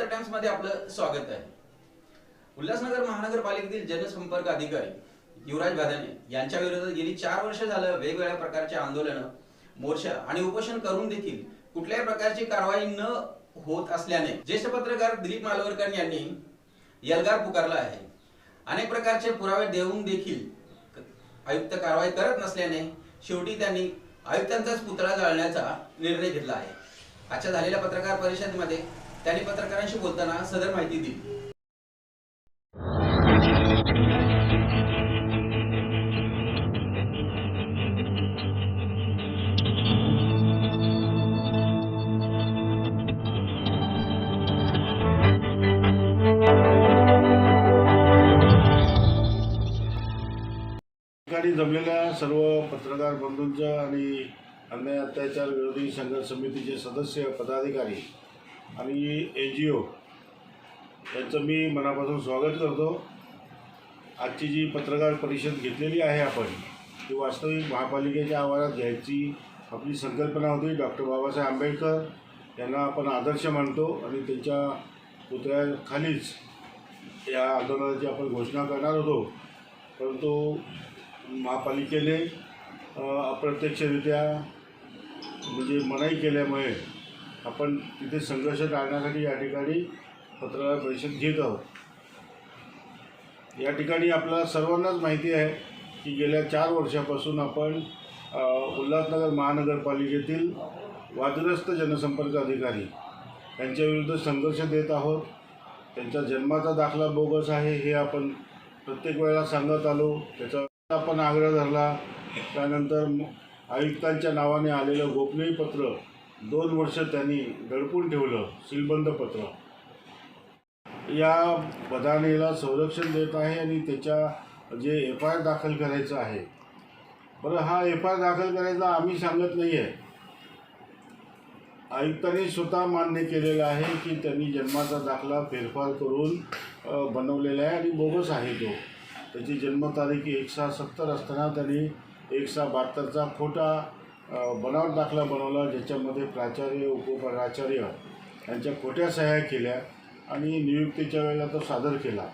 टाइम्समध्ये आपलं स्वागत आहे. उल्हासनगर महानगरपालिकेतील जनसंपर्क अधिकारी युवराज भादाने यांच्या विरोधात गेली चार वर्ष झालं वेगवेगळ्या प्रकारचे आंदोलन मोर्चा आणि उपोषण करून देखील कुठल्याही प्रकारची कारवाई न होत असल्याने ज्येष्ठ पत्रकार दिलीप मालवरकर यांनी यलगार पुकारला आहे. अनेक प्रकारचे पुरावे देऊन देखील आयुक्त कारवाई करत नसल्याने शेवटी त्यांनी आयुक्तांचाच पुतळा जाळण्याचा निर्णय घेतला आहे. आजच्या झालेल्या पत्रकार परिषदेमध्ये त्यांनी पत्रकारांशी बोलताना सदर माहिती दिली. जमलेल्या सर्व पत्रकार बंधूंचं आणि अन्याय अत्याचार विरोधी संघर्ष समितीचे सदस्य पदाधिकारी आणि एन जी ओ यांचं मी मनापासून स्वागत करतो. आजची जी पत्रकार परिषद घेतलेली आहे आपण ती वास्तविक महापालिकेच्या आवारात घ्यायची आपली संकल्पना होती. डॉक्टर बाबासाहेब आंबेडकर यांना आपण आदर्श मानतो आणि त्यांच्या पुतळ्याखालीच या आंदोलनाची आपण घोषणा करणार होतो. परंतु महापालिकेने अप्रत्यक्षरित्या म्हणजे मनाई केल्यामुळे आपण तिथे संघर्ष टाळण्यासाठी या ठिकाणी पत्रकार परिषद घेत आहोत. या ठिकाणी आपल्या सर्वांनाच माहिती आहे की गेल्या चार वर्षापासून आपण उल्हासनगर महानगरपालिकेतील वादग्रस्त जनसंपर्क अधिकारी यांच्याविरुद्ध संघर्ष देत आहोत. त्यांचा जन्माचा दाखला बोगस आहे हे आपण प्रत्येक वेळेला सांगत आलो. त्याचा आपण आग्रह धरला. त्यानंतर आयुक्तांच्या नावाने आलेलं गोपनीय पत्र दोन वर्ष त्यांनी दडपून ठेवलं सीलबंद पत्र. या बदानेला संरक्षण देत आहे आणि त्याच्या जे एफ आय आर दाखल करायचं आहे. बरं हा एफ आय आर दाखल करायचा आम्ही सांगत नाही आहे आयुक्तांनी स्वतः मान्य केलेलं आहे की त्यांनी जन्माचा दाखला फेरफार करून बनवलेला आहे आणि बोगस आहे तो. त्याची जन्मतारीख एक सहा सत्तर असताना त्यांनी एकसहा बहात्तरचा खोटा बनावट दाखला बनवला ज्याच्यामध्ये प्राचार्य उपप्राचार्य यांच्या खोट्या सह्या केल्या आणि नियुक्तीच्या वेळेला तो सादर केला.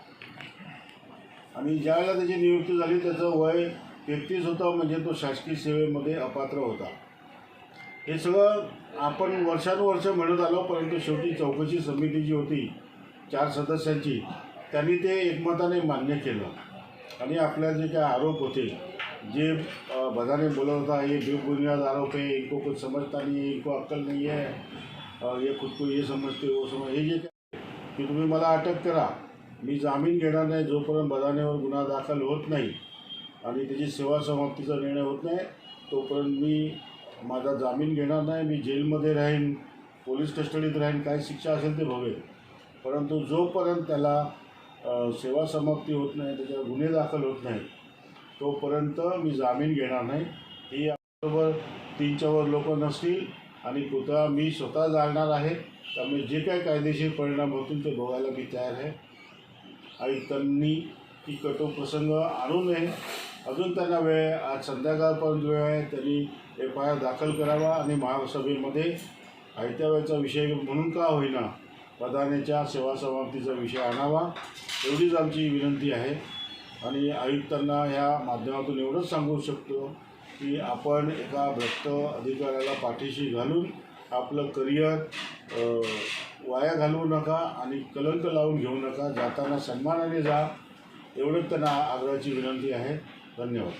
आणि ज्यावेळेला त्याची नियुक्ती झाली त्याचं वय तेहतीस होतं म्हणजे तो शासकीय सेवेमध्ये अपात्र होता. हे सगळं आपण वर्षानुवर्ष म्हणत आलो परंतु शेवटी चौकशी समिती जी होती चार सदस्यांची त्यांनी ते एकमताने मान्य केलं. आणि आपल्या जे काय आरोप होते जे अ, बधाने बोला होता ये बेबुनियाद आरोप है इनको कुछ समझता नहीं है इनको अक्कल नहीं है और ये खुद को ये समजते हो, वो समज हे जे की तुम्ही मला अटक करा। मी जामीन घेणार नाही जोपर्यंत बदानेवर गुन्हा दाखल होत नाही आणि त्याची सेवा समाप्तीचा निर्णय होत नाही तोपर्यंत मी माझा जामीन घेणार नाही मी जेलमध्ये राहीन पोलीस कस्टडीत राहीन काय शिक्षा असेल ते भवेल. परंतु जोपर्यंत त्याला सेवा समाप्ती होत नाही त्याच्यावर गुन्हे दाखल होत नाही तोपर्यंत मी जामीन घेणार नाही. ही बरोबर तीन चार लोक नसतील आणि पुतळा मी स्वतः जाळणार आहे. त्यामुळे जे काय कायदेशीर परिणाम होतील ते बघायला मी तयार आहे. आयुक्तांनी ती कटो प्रसंग आणू नये. अजून त्यांना वेळ आहे आज संध्याकाळपर्यंत वेळ आहे. त्यांनी एफ आय आर दाखल करावा आणि महासभेमध्ये आयत्या वेळचा विषय म्हणून का होईना प्रधानाच्या सेवा समाप्तीचा विषय आणावा एवढीच आमची विनंती आहे. आणि आयुक्तांना ह्या माध्यमातून एवढंच सांगू शकतो की आपण एका भ्रष्ट अधिकाऱ्याला पाठीशी घालून आपलं करिअर वाया घालवू नका आणि कलंक लावून घेऊ नका. जाताना सन्मानाने जा. एवढंच त्यांना आग्रहाची विनंती आहे. धन्यवाद.